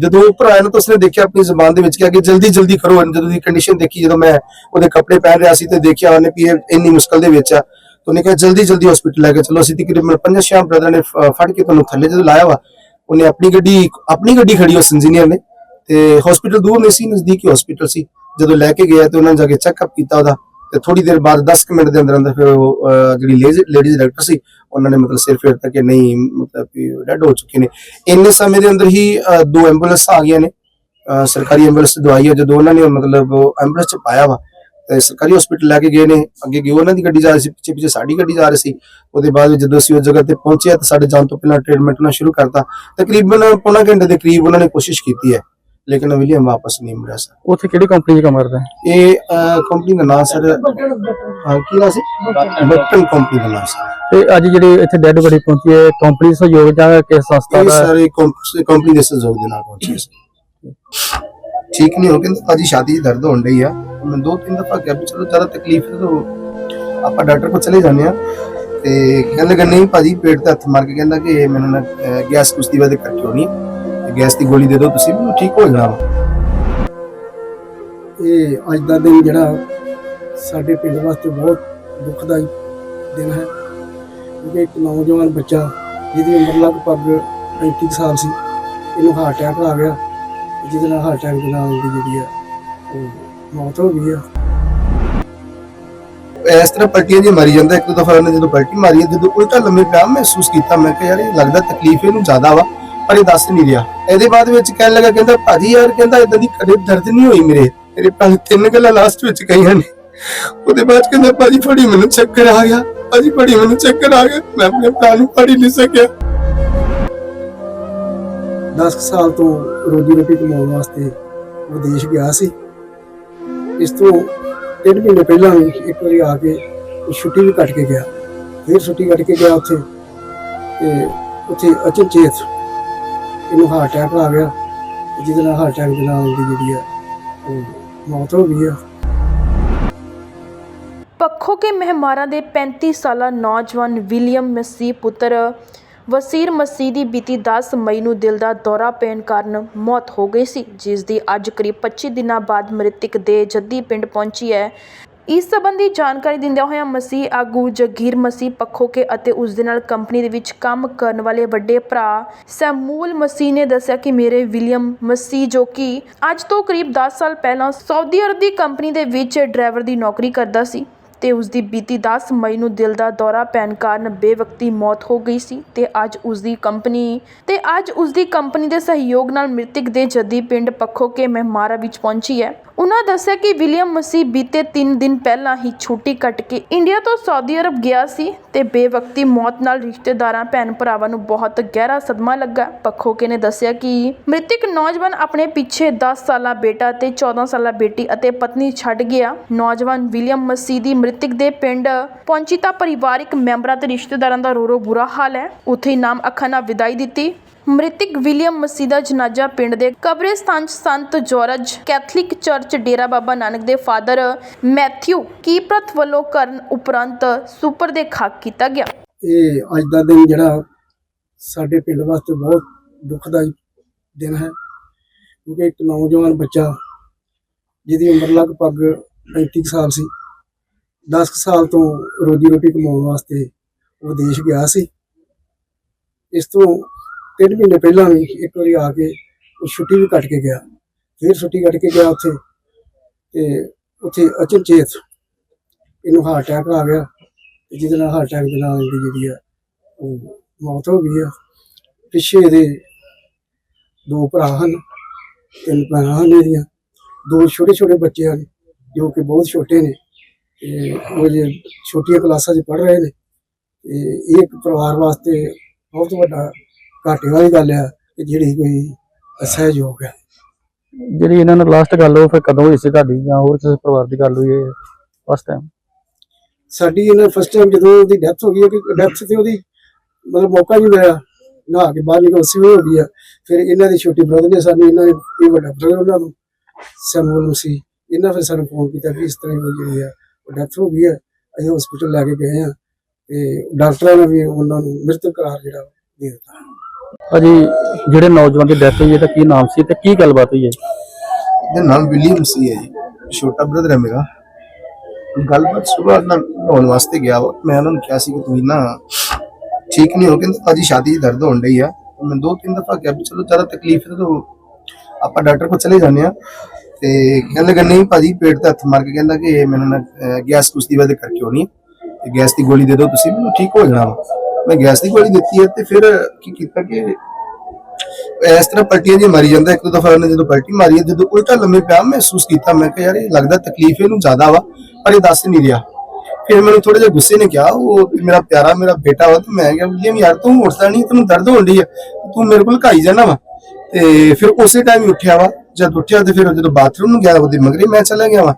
Speaker 1: ਜਦੋਂ ਉੱਪਰ ਆਇਆ ਨਾ ਤਾਂ ਉਸਨੇ ਦੇਖਿਆ ਆਪਣੀ ਜ਼ੁਬਾਨ ਦੇ ਵਿੱਚ ਕਿਹਾ ਕਿ ਜਲਦੀ ਜਲਦੀ ਕਰੋ ਜਦੋਂ ਦੀ ਕੰਡੀਸ਼ਨ ਦੇਖੀ, ਜਦੋਂ ਮੈਂ ਉਹਦੇ ਕੱਪੜੇ ਪਹਿਨ ਰਿਹਾ ਸੀ ਤੇ ਦੇਖਿਆ ਉਹਨੇ ਵੀ ਇੰਨੀ ਮੁਸ਼ਕਲ ਦੇ ਵਿੱਚ ਆ। ਉਹਨੇ ਕਿਹਾ, ਜਲਦੀ ਜਲਦੀ ਹਸਪੀਟਲ ਲੈ ਕੇ ਚਲੋ। ਅਸੀਂ ਤਕਰੀਬਨ ਪੰਜ ਛੇ ਬ੍ਰਦਰ ਨੇ ਫੜ ਕੇ ਤੁਹਾਨੂੰ ਥੱਲੇ ਜਦੋਂ ਲਾਇਆ ਵਾ, ਉਹਨੇ ਆਪਣੀ ਗੱਡੀ ਆਪਣੀ ਗੱਡੀ ਖੜੀ ਉਸ ਇੰਜੀਨੀਅਰ ਨੇ ਤੇ ਹਸਪੀਟਲ ਦੂਰ ਨਹੀਂ ਸੀ, ਨਜ਼ਦੀਕੀ ਹਸਪੀਟਲ ਸੀ। ਜਦੋਂ ਲੈ ਕੇ ਗਿਆ ਤੇ ਉਹਨਾਂ ਨੇ ਜਾ ਕੇ ਚੈੱਕਅਪ ਕੀਤਾ ਉਹਦਾ। ਤੇ ਥੋੜੀ ਦੇਰ ਬਾਅਦ 10 ਮਿੰਟ ਦੇ ਅੰਦਰ ਅੰਦਰ ਫਿਰ ਉਹ ਜਿਹੜੀ ਲੇਡੀਜ਼ ਡਾਕਟਰ ਸੀ, ਉਹਨਾਂ ਨੇ ਮਤਲਬ ਸਿਰ ਫੇਰਤਾ ਕਿ ਨਹੀਂ, ਮਤਲਬ ਕਿ ਡੈਡ ਹੋ ਚੁੱਕੇ ਨੇ। ਇੰਨੇ ਸਮੇਂ ਦੇ ਅੰਦਰ ਹੀ ਦੋ ਐਂਬੂਲੈਂਸ ਆ ਗਈਆਂ ਨੇ। ਸਰਕਾਰੀ ਐਂਬੂਲੈਂਸ ਦਵਾਈ ਹੈ ਜਦੋਂ ਉਹਨਾਂ ਨੇ ਮਤਲਬ ਐਂਬੂਲੈਂਸ ਚ ਪਾਇਆ ਵਾ, ਤੇ ਸਰਕਾਰੀ ਹਸਪੀਟਲ ਲੈ ਕੇ ਗਏ ਨੇ। ਅੱਗੇ ਗਏ ਉਹਨਾਂ ਦੀ ਗੱਡੀ ਜਾ ਰਹੀ ਸੀ, ਪਿੱਛੇ ਪਿੱਛੇ ਸਾਡੀ ਗੱਡੀ ਜਾ ਰਹੀ ਸੀ। ਉਹਦੇ ਬਾਅਦ ਜਦੋਂ ਅਸੀਂ ਉਸ ਜਗ੍ਹਾ ਤੇ ਪਹੁੰਚੇ ਤਾਂ ਸਾਡੇ ਜਾਣ ਤੋਂ ਪਹਿਲਾਂ ਟ੍ਰੀਟਮੈਂਟ ਉਹਨਾਂ ਸ਼ੁਰੂ ਕਰਤਾ। ਤਕਰੀਬਨ ਪੌਣਾ ਘੰਟੇ ਦੇ ਕਰੀਬ ਉਹਨਾਂ ਨੇ ਕੋਸ਼ਿਸ਼ ਕੀਤੀ ਹੈ। ਲੇਕਿਨ ਵਿਲੀਅਮ ਵਾਪਸ ਨਹੀਂ ਮੁੜਿਆ ਸਰ।
Speaker 4: ਉੱਥੇ ਕਿਹੜੀ ਕੰਪਨੀ 'ਚ ਕੰਮ ਕਰਦਾ ਹੈ?
Speaker 1: ਇਹ ਕੰਪਨੀ ਦਾ ਨਾਮ ਸਰ ਹਾਂ, ਕੀ ਨਾਮ ਸੀ? ਬੱਟਨ। ਕੰਪਨੀ ਦਾ ਨਾਮ ਸੀ
Speaker 4: ਤੇ ਅੱਜ ਜਿਹੜੀ ਇੱਥੇ ਡੈਡ ਬੜੀ ਪਹੁੰਚੀ ਹੈ ਕੰਪਨੀ ਸਹਿਯੋਗ ਜਾਂ ਕਿਸ ਸੰਸਥਾ
Speaker 1: ਇਹ
Speaker 4: ਦਾ
Speaker 1: ਸਾਰੇ ਕੰਪਨੀ ਦੇ ਸਹਿਯੋਗ ਦੇ ਨਾਲ ਪਹੁੰਚੇ ਸੀ ਠੀਕ ਨਹੀਂ ਹੋ ਕਹਿੰਦੇ ਭਾਜੀ ਛਾਤੀ 'ਚ ਦਰਦ ਹੋਣ ਡਈ ਆ। ਮੈਂ ਦੋ ਤਿੰਨ ਦਫਾ ਕਿਹਾ ਵੀ ਚਲੋ ਜ਼ਿਆਦਾ ਤਕਲੀਫ ਹੈ। ਤਾਂ ਆਪਾਂ ਡਾਕਟਰ ਕੋਲ ਚਲੇ ਜਾਂਦੇ ਆ ਤੇ ਕਹਿੰਦੇ ਕਿ ਨਹੀਂ ਭਾਜੀ ਪੇਟ ਤੇ ਹੱਥ ਮਾਰ ਕੇ ਕਹਿੰਦਾ ਕਿ ਇਹ ਮੈਨੂੰ ਨਾ ਗੈਸ ਕੁਸ਼ਤੀ ਵਾਦੇ ਕਰਕੇ ਹੋਣੀ ਹੈ। ਤੇ ਗੈਸ ਦੀ ਗੋਲੀ ਦੇ ਦਿਓ ਤੁਸੀਂ ਮੈਨੂੰ ਠੀਕ ਹੋ ਜਾਣਾ ਵਾ।
Speaker 2: ਇਹ ਅੱਜ ਦਾ ਦਿਨ ਜਿਹੜਾ ਸਾਡੇ ਪਿੰਡ ਵਾਸਤੇ ਬਹੁਤ ਦੁਖਦਾਈ ਦਿਨ ਹੈ। ਕਿਉਂਕਿ ਇੱਕ ਨੌਜਵਾਨ ਬੱਚਾ ਜਿਹਦੀ ਉਮਰ ਲਗਭਗ 35 ਸਾਲ ਸੀ ਇਹਨੂੰ ਹਾਰਟ ਅਟੈਕ ਆ ਗਿਆ ਜਿਹਦੇ ਨਾਲ ਹਾਰਟ ਅਟੈਕ ਦੇ ਨਾਲ ਉਹਦੀ ਜਿਹੜੀ ਹੈ ਉਹ ਮੌਤ ਹੋ ਗਈ ਆ।
Speaker 1: ਇਸ ਤਰ੍ਹਾਂ ਪਲਟੀਆਂ ਜੀ ਮਾਰੀ ਜਾਂਦਾ ਇੱਕ ਦੋ ਦਫਾ ਉਹਨੇ ਜਦੋਂ ਪਲਟੀ ਮਾਰੀ ਹੈ, ਜਦੋਂ ਉਲਟਾ ਲੰਮੇ ਪਿਆ ਮਹਿਸੂਸ ਕੀਤਾ ਮੈਂ ਕਿ ਯਾਰ ਇਹ ਲੱਗਦਾ ਤਕਲੀਫ ਇਹਨੂੰ ਜ਼ਿਆਦਾ ਵਾ। ਪਰ ਇਹ ਦੱਸ ਨਹੀਂ ਰਿਹਾ। ਇਹਦੇ ਬਾਅਦ ਵਿੱਚ ਕਹਿਣ ਲੱਗਾ, ਕਹਿੰਦਾ, ਭਾਜੀ ਯਾਰ, ਕਹਿੰਦਾ ਇਦਾਂ ਦੀ ਕਦੇ ਦਰਦ ਨਹੀਂ ਹੋਈ ਮੇਰੇ। ਮੇਰੇ ਭਰਾ ਤਿੰਨ ਗੱਲਾਂ ਲਾਸਟ ਵਿੱਚ ਕਹੀਆਂ ਨੇ। ਉਹਦੇ ਬਾਅਦ ਕਹਿੰਦਾ, ਭਾਜੀ, ਫੜੀ ਮੈਨੂੰ ਚੱਕਰ ਆ ਗਿਆ। ਭਾਜੀ, ਫੜੀ ਮੈਨੂੰ ਚੱਕਰ ਆ ਗਿਆ। ਮੈਂ ਆਪਣੇ ਭਰਾ ਨੂੰ ਫੜੀ ਨਹੀਂ ਸਕਿਆ।
Speaker 2: 10 ਸਾਲ ਤੋਂ ਰੋਜੀ ਰੋਟੀ ਕਮਾਉਣ ਵਾਸਤੇ ਵਿਦੇਸ਼ ਗਿਆ ਸੀ। ਇਸ ਤੋਂ ਡੇਢ ਮਹੀਨੇ ਪਹਿਲਾਂ ਵੀ ਇੱਕ ਵਾਰੀ ਆ ਕੇ ਛੁੱਟੀ ਵੀ ਕੱਟ ਕੇ ਗਿਆ। ਫਿਰ ਛੁੱਟੀ ਕੱਟ ਕੇ ਗਿਆ ਉੱਥੇ ਤੇ ਉੱਥੇ ਅਚਨਚੇਤ ਇਹਨੂੰ ਹਾਰਟ ਅਟੈਕ ਆ ਗਿਆ। ਤੇ ਜਿਹਦੇ ਨਾਲ ਹਾਰਟ ਅਟੈਕ ਦੇ ਨਾਲ ਉਹਦੀ ਜਿਹੜੀ ਹੈ ਉਹ ਮੌਤ ਹੋ ਗਈ ਆ।
Speaker 3: ਪੱਖੋ ਕੇ ਮਹਿਮਾਰਾਂ ਦੇ 35 ਸਾਲਾ ਨੌਜਵਾਨ ਵਿਲੀਅਮ ਮਸੀਹ ਪੁੱਤਰ ਵਸੀਰ ਮਸੀਹ ਦੀ ਬੀਤੀ 10 ਮਈ ਨੂੰ ਦਿਲ ਦਾ ਦੌਰਾ ਪੈਣ ਕਾਰਨ ਮੌਤ ਹੋ ਗਈ ਸੀ ਜਿਸ ਦੀ ਅੱਜ ਕਰੀਬ 25 ਦਿਨਾਂ ਬਾਅਦ ਮ੍ਰਿਤਕ ਦੇ ਜੱਦੀ ਪਿੰਡ ਪਹੁੰਚੀ ਹੈ। ਇਸ ਸਬੰਧੀ ਜਾਣਕਾਰੀ ਦਿੰਦਿਆਂ ਹੋਇਆਂ ਮਸੀਹ ਆਗੂ ਜਗੀਰ ਮਸੀਹ ਪੱਖੋ ਕੇ ਅਤੇ ਉਸ ਦੇ ਨਾਲ ਕੰਪਨੀ ਦੇ ਵਿੱਚ ਕੰਮ ਕਰਨ ਵਾਲੇ ਵੱਡੇ ਭਰਾ ਸੈਮੂਅਲ ਮਸੀਹ ਨੇ ਦੱਸਿਆ ਕਿ ਮੇਰੇ ਵਿਲੀਅਮ ਮਸੀਹ ਜੋ ਕਿ ਅੱਜ ਤੋਂ ਕਰੀਬ 10 ਸਾਲ ਪਹਿਲਾਂ ਸਾਊਦੀ ਅਰਬ ਦੀ ਕੰਪਨੀ ਦੇ ਵਿੱਚ ਡਰਾਈਵਰ ਦੀ ਨੌਕਰੀ ਕਰਦਾ ਸੀ ਤੇ ਉਸ ਦੀ ਬੀਤੀ 10 ਮਈ ਨੂੰ ਦਿਲ ਦਾ ਦੌਰਾ ਪੈਣ ਕਾਰਨ ਬੇਵਕਤੀ ਮੌਤ ਹੋ ਗਈ ਸੀ ਤੇ ਅੱਜ ਉਸ ਦੀ ਕੰਪਨੀ ਤੇ ਅੱਜ ਉਸ ਦੀ ਕੰਪਨੀ ਦੇ ਸਹਿਯੋਗ ਨਾਲ ਮ੍ਰਿਤਕ ਦੇ ਜੱਦੀ ਪਿੰਡ ਪੱਖੋ ਕੇ ਮਹਿਮਾਰਾ ਵਿੱਚ ਪਹੁੰਚੀ ਹੈ। ਉਨ੍ਹਾਂ ਦੱਸਿਆ ਕਿ ਵਿਲੀਅਮ ਮਸੀਹ ਬੀਤੇ ਤਿੰਨ ਦਿਨ ਪਹਿਲਾਂ ਹੀ ਛੁੱਟੀ ਕੱਟ ਕੇ ਇੰਡੀਆ ਤੋਂ ਸਾਊਦੀ ਅਰਬ ਗਿਆ ਸੀ ਤੇ ਬੇਵਕਤੀ ਮੌਤ ਨਾਲ ਰਿਸ਼ਤੇਦਾਰਾਂ, ਭੈਣ ਭਰਾਵਾਂ ਨੂੰ ਬਹੁਤ ਗਹਿਰਾ ਸਦਮਾ ਲੱਗਾ। ਪੱਖੋਕੇ ਨੇ ਦੱਸਿਆ ਕਿ ਮ੍ਰਿਤਕ ਨੌਜਵਾਨ ਆਪਣੇ ਪਿੱਛੇ ਦਸ ਸਾਲਾ ਬੇਟਾ ਤੇ 14 ਸਾਲਾ ਬੇਟੀ ਅਤੇ ਪਤਨੀ ਛੱਡ ਗਿਆ। ਨੌਜਵਾਨ ਵਿਲੀਅਮ ਮਸੀਹ ਦੀ ਮ੍ਰਿਤਕ ਦੇ ਪਿੰਡ ਪਹੁੰਚੀ ਤਾਂ ਪਰਿਵਾਰਕ ਮੈਂਬਰਾਂ ਤੇ ਰਿਸ਼ਤੇਦਾਰਾਂ ਦਾ ਰੋ ਰੋ ਬੁਰਾ ਹਾਲ ਹੈ। ਉੱਥੇ ਇਨਾਮ ਅੱਖਾਂ ਨਾਲ ਵਿਦਾਈ ਦਿੱਤੀ। ਮ੍ਰਿਤਕ ਵਿਲੀਅਮ ਮਸੀਹ ਦਾ ਜਨਾਜ਼ਾ ਪਿੰਡ ਦੇ ਕਬਰਿਸਤਾਨ 'ਚ ਸੰਤ George Catholic church Dera Baba Nanak ਦੇ ਫਾਦਰ ਮੈਥਿਊ ਕੀਪਰਥ ਵੱਲੋਂ ਕਰਨ ਉਪਰੰਤ ਸੁਪਰ ਦੇ ਖਾਕ ਕੀਤਾ ਗਿਆ।
Speaker 2: ਇਹ ਅੱਜ ਦਾ ਦਿਨ ਜਿਹੜਾ ਸਾਡੇ ਪਿੰਡ ਵਾਸਤੇ ਬਹੁਤ ਦੁਖਦਾਈ ਦਿਨ ਹੈ, ਕਿਉਂਕਿ ਇੱਕ ਨੌਜਵਾਨ ਬੱਚਾ ਜਿਹਦੀ ਉਮਰ ਲਗਭਗ 35 ਸਾਲ ਸੀ 10 ਸਾਲ ਤੋਂ ਰੋਜੀ ਰੋਟੀ ਕਮਾਉਣ ਵਾਸਤੇ ਉਹ ਵਿਦੇਸ਼ ਗਿਆ ਸੀ। ਇਸ ਤੋਂ ਤਿੰਨ ਮਹੀਨੇ ਪਹਿਲਾਂ ਵੀ ਇੱਕ ਵਾਰੀ ਆ ਕੇ ਉਹ ਛੁੱਟੀ ਵੀ ਕੱਟ ਕੇ ਗਿਆ। ਫਿਰ ਛੁੱਟੀ ਕੱਟ ਕੇ ਗਿਆ ਉੱਥੇ ਤੇ ਉੱਥੇ ਅਚਨਚੇਤ ਇਹਨੂੰ ਹਾਰਟ ਅਟੈਕ ਆ ਗਿਆ ਤੇ ਜਿਹਦੇ ਨਾਲ ਹਾਰਟ ਅਟੈਕ ਦੇ ਨਾਲ ਇਹਦੀ ਜਿਹੜੀ ਆ ਉਹ ਮੌਤ ਹੋ ਗਈ ਆ। ਪਿੱਛੇ ਇਹਦੇ ਦੋ ਭਰਾ ਹਨ, ਤਿੰਨ ਭੈਣਾਂ ਹਨ ਇਹਦੀਆਂ। ਦੋ ਛੋਟੇ ਛੋਟੇ ਬੱਚੇ ਹਨ, ਜੋ ਕਿ ਬਹੁਤ ਛੋਟੇ ਨੇ ਤੇ ਉਹ ਜੇ ਛੋਟੀਆਂ ਕਲਾਸਾਂ 'ਚ ਪੜ੍ਹ ਰਹੇ ਨੇ ਤੇ ਇਹ ਇੱਕ ਪਰਿਵਾਰ ਵਾਸਤੇ ਬਹੁਤ ਵੱਡਾ ਘਾਟੇ ਵਾਲੀ ਗੱਲ ਆ ਕਿ ਜਿਹੜੀ ਕੋਈ ਅਸਹਿਯੋਗ ਹੈ
Speaker 4: ਜਿਹੜੀ ਇਹਨਾਂ ਨਾਲ ਲਾਸਟ ਗੱਲ ਉਹ ਫਿਰ ਕਦੋਂ ਹੋਈ ਸੀ ਤੁਹਾਡੀ ਜਾਂ ਹੋਰ ਕਿਸੇ ਪਰਿਵਾਰ ਦੀ ਗੱਲ ਹੋਈ ਹੈ ਫਸਟ ਟਾਈਮ
Speaker 2: ਸਾਡੀ ਇਹਨਾਂ ਫਸਟ ਟਾਈਮ ਜਦੋਂ ਉਹਦੀ ਡੈਥ ਹੋ ਗਈ ਹੈ ਕਿ ਡੈਥ ਤੇ ਉਹਦੀ ਮਤਲਬ ਮੌਕਾ ਨਹੀਂ ਮਿਲਿਆ ਨਹਾ ਕੇ ਬਾਹਰ ਨਿਕਲ ਸੀ ਹੋ ਗਈ ਆ। ਫਿਰ ਇਹਨਾਂ ਦੀ ਛੋਟੀ ਬ੍ਰਦਰ ਨੇ ਸਾਨੂੰ ਇਹਨਾਂ ਨੇ ਇਹ ਵੱਡਾ ਬ੍ਰਦਰ ਉਹਨਾਂ ਨੂੰ ਸੈਮੂਅਲ ਸੀ। ਇਹਨਾਂ ਫਿਰ ਸਾਨੂੰ ਫੋਨ ਕੀਤਾ ਕਿ ਇਸ ਤਰ੍ਹਾਂ ਦੀ ਜਿਹੜੀ ਆ ਉਹ ਡੈਥ ਹੋ ਗਈ ਹੈ ਅਸੀਂ ਹਸਪੀਟਲ ਲੈ ਕੇ ਗਏ ਆ ਤੇ ਡਾਕਟਰਾਂ ਨੇ ਵੀ ਉਹਨਾਂ ਨੂੰ ਮ੍ਰਿਤਕ ਕਰਾਰ ਜਿਹੜਾ ਦੇ ਦਿੱਤਾ।
Speaker 4: ਭਾਜੀ, ਜਿਹੜੇ ਨੌਜਵਾਨ ਦੀ ਡੈਥ ਹੋਈ ਹੈ, ਤਾਂ ਕੀ ਨਾਮ ਸੀ ਤੇ ਕੀ ਗੱਲਬਾਤ ਹੋਈ ਹੈ?
Speaker 1: ਇਹਦਾ ਨਾਮ ਵਿਲੀਅਮ ਸੀ ਹੈ ਜੀ, ਛੋਟਾ ਬ੍ਰਦਰ ਹੈ ਮੇਰਾ। ਗੱਲਬਾਤ ਸੁਬਾਹ ਨਾ ਨਹਾਉਣ ਵਾਸਤੇ ਗਿਆ ਵਾ। ਮੈਂ ਉਹਨਾਂ ਨੂੰ ਕਿਹਾ ਸੀ ਕਿ ਤੁਸੀਂ ਨਾ ਠੀਕ ਨਹੀਂ ਹੋ, ਕਹਿੰਦੇ ਭਾਜੀ ਛਾਤੀ 'ਚ ਦਰਦ ਹੋਣ ਡਈ ਆ। ਮੈਂ ਦੋ ਤਿੰਨ ਦਫਾ ਕਿਹਾ ਵੀ ਚਲੋ ਜ਼ਿਆਦਾ ਤਕਲੀਫ ਹੈ, ਤਾਂ ਆਪਾਂ ਡਾਕਟਰ ਕੋਲ ਚਲੇ ਜਾਂਦੇ ਆ ਤੇ ਕਹਿਣ ਲੱਗਾ ਨਹੀਂ ਭਾਜੀ, ਪੇਟ ਤੇ ਹੱਥ ਮਾਰ ਕੇ ਕਹਿੰਦਾ ਕਿ ਮੈਨੂੰ ਨਾ ਗੈਸ ਕੁਛ ਵਜ੍ਹਾ ਕਰਕੇ ਹੋਣੀ ਤੇ ਗੈਸ ਦੀ ਗੋਲੀ ਦੇ ਦਿਓ ਤੁਸੀਂ, ਮੈਨੂੰ ਠੀਕ ਹੋ ਜਾਣਾ ਮੈਂ ਗੈਸ ਦੀ ਗੋਲੀ ਦਿੱਤੀ ਹੈ ਤੇ ਫਿਰ ਕੀ ਕੀਤਾ ਕਿ ਇਸ ਤਰ੍ਹਾਂ ਪਲਟੀਆਂ ਜੀ ਮਾਰੀ ਜਾਂਦਾ, ਇੱਕ ਦੋ ਦਫਾ ਉਹਨੇ ਜਦੋਂ ਪਲਟੀ ਮਾਰੀ ਜਦੋਂ ਉਲਟਾ ਲੰਮੇ ਪਿਆ, ਮਹਿਸੂਸ ਕੀਤਾ, ਮੈਂ ਕਿਹਾ ਯਾਰ ਇਹ ਲੱਗਦਾ ਤਕਲੀਫ ਇਹਨੂੰ ਜ਼ਿਆਦਾ ਵਾ, ਪਰ ਇਹ ਦੱਸ ਨਹੀਂ ਰਿਹਾ। ਫਿਰ ਮੈਨੂੰ ਥੋੜੇ ਜਿਹਾ ਗੁੱਸੇ ਨੇ ਕਿਹਾ, ਉਹ ਮੇਰਾ ਪਿਆਰਾ ਮੇਰਾ ਬੇਟਾ ਵਾ, ਤੇ ਮੈਂ ਕਿਹਾ ਵਿਲੀਅਮ ਯਾਰ ਤੂੰ ਉੱਠਦਾ ਨਹੀਂ, ਤੈਨੂੰ ਦਰਦ ਹੋਣ ਡਈ ਆ, ਤੂੰ ਮੇਰੇ ਕੋਲ ਘਾਈ ਜਾਣਾ ਵਾ। ਤੇ ਫਿਰ ਉਸੇ ਟਾਈਮ ਹੀ ਉੱਠਿਆ ਵਾ, ਜਦ ਉੱਠਿਆ ਤੇ ਫਿਰ ਜਦੋਂ ਬਾਥਰੂਮ ਨੂੰ ਗਿਆ ਉਹਦੇ ਮਗਰੇ ਮੈਂ ਚਲਾ ਗਿਆ ਵਾ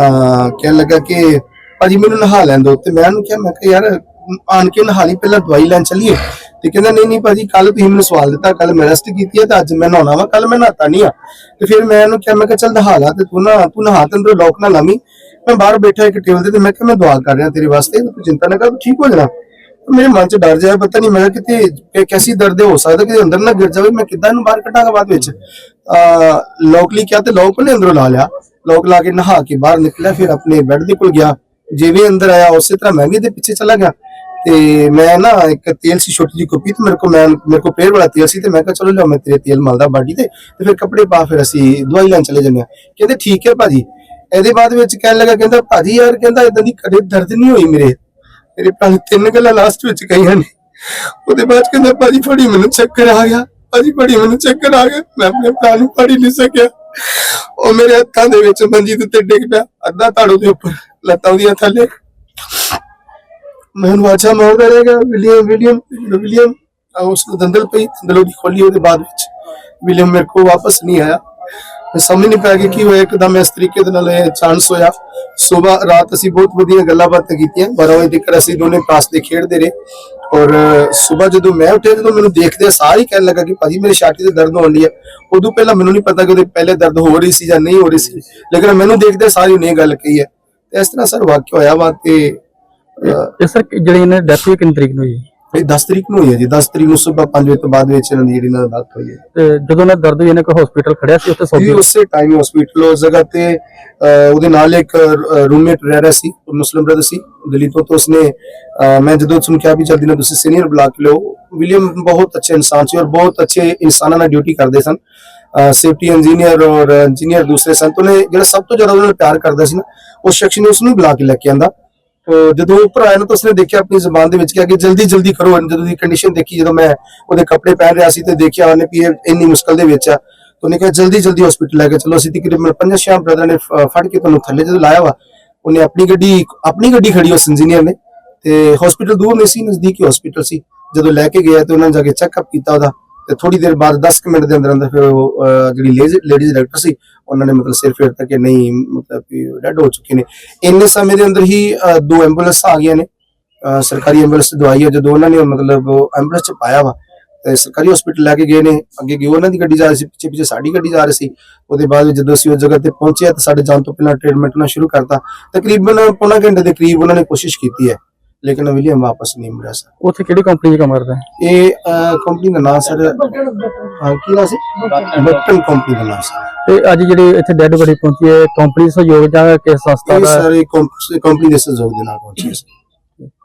Speaker 1: ਅਹ ਕਹਿਣ ਲੱਗਾ ਕਿ, ਭਾਜੀ, ਮੈਨੂੰ ਨਹਾ ਲੈਣ ਦਿਓ। ਤੇ ਮੈਂ ਉਹਨੂੰ ਕਿਹਾ, ਮੈਂ ਕਿਹਾ, ਯਾਰ ਆਣ ਕੇ ਨਹਾ ਪਹਿਲਾਂ ਦਵਾਈ ਲੈਣ ਚੱਲੀਏ। ਤੇ ਕਹਿੰਦਾ, ਨਹੀਂ ਨਹੀਂ ਭਾਜੀ ਕੱਲ ਤੁਸੀਂ ਮੈਨੂੰ ਸਵਾਲ ਦਿੱਤਾ ਕੱਲ ਮੈਂ ਰੈਸਟ ਕੀਤੀ ਹੈ ਤੇ ਅੱਜ ਮੈਂ ਨਹਾਉਣਾ ਵਾ ਕੱਲ ਮੈਂ ਨਹਾਤਾ ਨਹੀਂ ਆ। ਤੇ ਫਿਰ ਮੈਂ ਉਹਨੂੰ ਕਿਹਾ, ਮੈਂ ਕਿਹਾ, ਚੱਲ ਨਹਾ ਲਾ ਤੇ ਤੂੰ ਨਾ, ਤੂੰ ਨਹਾ ਤੈਨੂੰ ਲੋਕ ਨਾ ਲਾਵੀਂ। ਮੈਂ ਬਾਹਰ ਬੈਠਾ ਇੱਕ ਟੇਬਲ ਤੇ ਤੇ ਮੈਂ ਕਿਹਾ, ਮੈਂ ਦੁਆ ਕਰ ਰਿਹਾ ਤੇਰੇ ਵਾਸਤੇ, ਤੂੰ ਚਿੰਤਾ ਨਾ ਕਰ, ਤੂੰ ਠੀਕ ਹੋ ਜਾਣਾ। ਮੇਰੇ ਮਨ 'ਚ ਡਰ ਜਾਇਆ ਪਤਾ ਨਹੀਂ ਮੈਂ ਕਿਤੇ ਕੈਸੀ ਦਰਦ ਹੋ ਸਕਦਾ ਕਿ ਅੰਦਰ ਨਾ ਗਿਰ ਜਾਵੇ, ਮੈਂ ਕਿੱਦਾਂ ਇਹਨੂੰ ਬਾਹਰ ਕੱਢਾਂਗਾ ਬਾਅਦ ਵਿੱਚ। ਆ ਲੋਕਲੀ ਕਿਹਾ ਤੇ ਲੋਕ ਨੇ ਅੰਦਰੋਂ ਲਾ ਲਿਆ। ਲੋਕ ਲਾ ਕੇ ਨਹਾ ਕੇ ਬਾਹਰ ਨਿਕਲਿਆ, ਫਿਰ ਆਪਣੇ ਬੈੱਡ ਦੇ ਕੋਲ ਗਿਆ। ਜਿਵੇਂ ਅੰਦਰ ਆਇਆ, ਉਸੇ ਤਰ੍ਹਾਂ ਮੈਂ ਵੀ ਇਹਦੇ ਪਿੱਛੇ ਚਲਾ ਗਿਆ। ਤੇ ਮੈਂ ਨਾ ਇੱਕ ਤੇਲ ਸੀ, ਛੋਟੀ ਜਿਹੀ ਕੁੱਪੀ ਤੇ ਮੇਰੇ ਕੋਲ ਮੈਂ, ਮੇਰੇ ਕੋਲ ਪੇਰ ਵਾਲਾ ਤੇਲ ਸੀ ਤੇ ਮੈਂ ਕਿਹਾ ਚਲੋ ਲਿਆ ਮੈਂ ਤੇਰੇ ਤੇਲ ਮਲਦਾ ਬਾਡੀ ਤੇ। ਤੇ ਫਿਰ ਕੱਪੜੇ ਪਾ ਫਿਰ ਅਸੀਂ ਦਵਾਈ ਲੈਣ ਚਲੇ ਜੰਨੇ ਕਹਿੰਦੇ ਠੀਕ ਹੈ ਭਾਜੀ। ਇਹਦੇ ਬਾਅਦ ਵਿੱਚ ਕਹਿਣ ਲੱਗਾ, ਕਹਿੰਦਾ, ਭਾਜੀ ਯਾਰ, ਕਹਿੰਦਾ ਇਦਾਂ ਦੀ ਕਦੇ ਦਰਦ ਨਹੀਂ ਹੋਈ ਮੇਰੇ। ਮੇਰੇ ਭਰਾ ਤਿੰਨ ਗੱਲਾਂ ਲਾਸਟ ਵਿੱਚ ਕਹੀਆਂ ਨੇ। ਉਹਦੇ ਬਾਅਦ ਕਹਿੰਦਾ, ਭਾਜੀ, ਫੜੀ ਮੈਨੂੰ ਚੱਕਰ ਆ ਗਿਆ। ਭਾਜੀ, ਫੜੀ ਮੈਨੂੰ ਚੱਕਰ ਆ ਗਿਆ। ਮੈਂ ਆਪਣੇ ਭਰਾ ਨੂੰ ਫੜੀ ਨਹੀਂ ਸਕਿਆ। ਉਹ ਮੇਰੇ ਹੱਥਾਂ ਦੇ ਵਿੱਚ ਮੰਜੀ ਦੇ ਉੱਤੇ ਡਿੱਗ ਪਿਆ। ਅੱਧਾ ਤਾੜੂ ਦੇ ਉੱਪਰ, ਲੱਤਾਂ ਉਹਦੀਆਂ ਥੱਲੇ। ਮੈਂ ਉਹਨੂੰ ਆਵਾਜ਼ਾਂ ਮਾਰਦਾ ਰਹਿ ਗਿਆ, ਵਿਲੀਅਮ ਵਿਲੀਅਮ ਵਿਲੀਅਮ ਆ ਉਸ ਨੂੰ ਦੰਦਲ ਪਈ, ਦੰਦਲ ਵਿੱਚ। ਵਿਲੀਅਮ ਮੇਰੇ ਕੋਲ ਵਾਪਸ ਨਹੀਂ ਆਇਆ। ਮੈਂ ਸਮਝ ਨਹੀਂ ਪਾਇਆ ਕਿ ਕੀ ਇੱਕਦਮ ਇਸ ਤਰੀਕੇ ਦੇ ਨਾਲ ਇਹ ਚਾਂਸ ਹੋਇਆ। ਸਵੇਰ, ਰਾਤ ਅਸੀਂ ਬਹੁਤ ਵਧੀਆ ਗੱਲਾਂ ਬਾਤਾਂ ਕੀਤੀਆਂ। 12 ਵਜੇ ਤੱਕ ਅਸੀਂ ਦੋਨੇ ਪਾਸ ਦੇ ਖੇਡਦੇ ਰਹੇ। ਔਰ, ਸਵੇਰ ਜਦੋਂ ਮੈਂ ਉੱਠਿਆ, ਜਦੋਂ ਮੈਨੂੰ ਦੇਖਦੇ ਸਾਰ ਕਹਿਣ ਲੱਗਾ ਕਿ ਭਾਜੀ ਮੇਰੀ ਛਾਤੀ ਤੇ ਦਰਦ ਹੋਣ ਲਈ ਹੈ ਉਦੋਂ ਪਹਿਲਾਂ ਮੈਨੂੰ ਨਹੀਂ ਪਤਾ ਕਿ ਉਹਦੇ ਪਹਿਲੇ ਦਰਦ ਹੋ ਰਹੀ ਸੀ ਜਾਂ ਨਹੀਂ ਹੋ ਰਹੀ ਸੀ। ਲੇਕਿਨ ਮੈਨੂੰ ਦੇਖਦੇ ਸਾਰੀ ਉਹਨੇ ਇਹ ਗੱਲ ਕਹੀ ਹੈ। ਤੇ ਇਸ ਤਰ੍ਹਾਂ ਸਰ ਵਾਕਿਆ ਹੋਇਆ ਵਾ ਤੇ
Speaker 4: ਇਹ ਸਰ ਜਿਹੜੀ ਇਹਨਾਂ ਦੀ ਡੈਥ ਹੋਈ ਕਿੰਨੀ ਤਰੀਕ ਨੂੰ ਹੋਈ?
Speaker 1: ਇਹ 10 ਤਰੀਕ ਨੂੰ ਹੋਈ ਹੈ ਜੀ 10 ਤਰੀਕ ਨੂੰ ਸਵੇਰ 5 ਵਜੇ ਤੋਂ ਬਾਅਦ ਵਿੱਚ ਇਹਨਾਂ ਦੀ ਜਿਹੜੀ ਦੀ ਡੈਥ ਹੋਈ ਹੈ
Speaker 4: ਤੇ ਜਦੋਂ ਇਹਨਾਂ ਦਰਦ ਹੋਈ ਇਹਨੇ ਕੋਈ ਹਸਪੀਟਲ ਖੜਿਆ ਸੀ ਉੱਥੇ
Speaker 1: ਜੀ
Speaker 4: ਸੌਦੀ
Speaker 1: ਉਸੇ ਟਾਈਮ ਹਸਪੀਟਲ ਉਸ ਜਗ੍ਹਾ ਤੇ ਅਹ, ਉਹਦੇ ਨਾਲ ਇੱਕ ਰੂਮਮੇਟ ਰਹਿ ਰਿਹਾ ਸੀ ਉਹ ਮੁਸਲਿਮ ਬ੍ਰਦਰ ਸੀ। ਦਿੱਲੀ ਤੋਂ ਤਾਂ ਉਸਨੇ ਅਹ, ਮੈਂ ਜਦੋਂ ਉਸਨੂੰ ਕਿਹਾ ਵੀ ਜਲਦੀ ਨਾਲ ਤੁਸੀਂ ਸੀਨੀਅਰ ਬੁਲਾ ਕੇ ਲਿਓ ਵਿਲੀਅਮ ਬਹੁਤ ਅੱਛੇ ਇਨਸਾਨ ਸੀ ਔਰ ਬਹੁਤ ਅੱਛੇ ਇਨਸਾਨਾਂ ਨਾਲ ਡਿਊਟੀ ਕਰਦੇ ਸਨ। ਸੇਫਟੀ ਇੰਜੀਨੀਅਰ ਔਰ ਇੰਜੀਨੀਅਰ ਦੂਸਰੇ ਸਨ ਤੋਂ ਨੇ ਜਿਹੜਾ ਸਭ ਤੋਂ ਜ਼ਿਆਦਾ ਉਹਨਾਂ ਨਾਲ ਪਿਆਰ ਕਰਦਾ ਸੀ ਨਾ ਉਸ ਸ਼ਖਸ ਨੇ ਉਸਨੂੰ ਬੁਲਾ ਕੇ ਲੈ ਕੇ ਆਂਦਾ। ਤੋ ਜਦੋਂ ਉੱਪਰ ਆਇਆ ਤਾਂ ਉਸਨੇ ਦੇਖਿਆ ਆਪਣੀ ਜ਼ੁਬਾਨ ਦੇ ਵਿੱਚ ਕਿਹਾ ਕਿ ਜਲਦੀ ਜਲਦੀ ਕਰੋ ਜਦੋਂ ਦੀ ਕੰਡੀਸ਼ਨ ਦੇਖੀ, ਜਦੋਂ ਮੈਂ ਉਹਦੇ ਕੱਪੜੇ ਪਹਿਨ ਰਿਹਾ ਸੀ ਤੇ ਦੇਖਿਆ ਉਹਨੇ ਵੀ ਇਹ ਇੰਨੀ ਮੁਸ਼ਕਲ ਦੇ ਵਿੱਚ ਆ। ਉਹਨੇ ਕਿਹਾ, ਜਲਦੀ ਜਲਦੀ ਹਸਪੀਟਲ ਲੈ ਕੇ ਚਲੋ। ਅਸੀਂ ਤਕਰੀਬਨ ਪੰਜਾਂ ਛੇ ਬ੍ਰਦਰ ਨੇ ਫੜ ਕੇ ਤੁਹਾਨੂੰ ਥੱਲੇ ਜਦੋਂ ਲਾਇਆ ਵਾ, ਉਹਨੇ ਆਪਣੀ ਗੱਡੀ ਆਪਣੀ ਗੱਡੀ ਖੜੀ ਉਸ ਇੰਜੀਨੀਅਰ ਨੇ। ਤੇ ਹਸਪੀਟਲ ਦੂਰ ਨਹੀਂ ਸੀ, ਨਜ਼ਦੀਕੀ ਹਸਪੀਟਲ ਸੀ। ਜਦੋਂ ਲੈ ਕੇ ਗਿਆ ਤੇ ਉਹਨਾਂ ਨੇ ਜਾ ਕੇ ਚੈੱਕਅਪ ਕੀਤਾ ਉਹਦਾ। ਤੇ ਥੋੜੀ ਦੇਰ ਬਾਅਦ 10 ਮਿੰਟ ਦੇ ਅੰਦਰ ਅੰਦਰ ਫਿਰ ਉਹ ਜਿਹੜੀ ਲੇਡੀਜ਼ ਡਾਕਟਰ ਸੀ, ਉਹਨਾਂ ਨੇ ਮਤਲਬ ਸਿਰ ਫੇਰਤਾ ਕਿ ਨਹੀਂ ਮਤਲਬ ਕਿ ਡੈਡ ਹੋ ਚੁੱਕੇ ਨੇ। ਇੰਨੇ ਸਮੇਂ ਦੇ ਅੰਦਰ ਹੀ ਦੋ ਐਂਬੂਲੈਂਸ ਆ ਗਈਆਂ ਨੇ। ਸਰਕਾਰੀ ਐਂਬੂਲੈਂਸ ਦਵਾਈ ਹੈ ਜਦੋਂ ਉਹਨਾਂ ਨੇ ਮਤਲਬ ਐਂਬੂਲੈਂਸ ਚ ਪਾਇਆ ਵਾ, ਤੇ ਸਰਕਾਰੀ ਹਸਪੀਟਲ ਲੈ ਕੇ ਗਏ ਨੇ। ਅੱਗੇ ਗਏ ਉਹਨਾਂ ਦੀ ਗੱਡੀ ਜਾ ਰਹੀ ਸੀ, ਪਿੱਛੇ ਪਿੱਛੇ ਸਾਡੀ ਗੱਡੀ ਜਾ ਰਹੀ ਸੀ। ਉਹਦੇ ਬਾਅਦ ਜਦੋਂ ਅਸੀਂ ਉਸ ਜਗ੍ਹਾ ਤੇ ਪਹੁੰਚੇ ਤਾਂ ਸਾਡੇ ਜਾਣ ਤੋਂ ਪਹਿਲਾਂ ਟ੍ਰੀਟਮੈਂਟ ਨਾਲ ਸ਼ੁਰੂ ਕਰਤਾ। ਤਕਰੀਬਨ ਪੌਣਾ ਘੰਟੇ ਦੇ ਕਰੀਬ ਉਹਨਾਂ ਨੇ ਕੋਸ਼ਿਸ਼ ਕੀਤੀ ਹੈ। ਲੇਕਿਨ ਵਿਲੀਅਮ ਵਾਪਸ ਨਹੀਂ ਮੁੜਿਆ ਸਰ।
Speaker 4: ਉੱਥੇ ਕਿਹੜੀ ਕੰਪਨੀ 'ਚ ਕੰਮ ਕਰਦਾ ਹੈ?
Speaker 1: ਇਹ ਕੰਪਨੀ ਦਾ ਨਾਮ ਸਰ ਹਾਂ ਕੀ ਨਾਮ ਸੀ? ਬਟਨ। ਕੰਪਨੀ ਦਾ ਨਾਮ ਸੀ
Speaker 4: ਤੇ ਅੱਜ ਜਿਹੜੀ ਇੱਥੇ ਡੈਡ ਬੋਡੀ ਪਹੁੰਚੀ ਹੈ ਕੰਪਨੀ ਸਹਿਯੋਗ ਜਾਂ ਕਿਸ ਸੰਸਥਾ
Speaker 1: ਇਹ
Speaker 4: ਦਾ?
Speaker 1: ਸਾਰੇ ਕੰਪਨੀ ਦੇ ਸਹਿਯੋਗ ਦੇ ਨਾਲ ਪਹੁੰਚੇ ਸੀ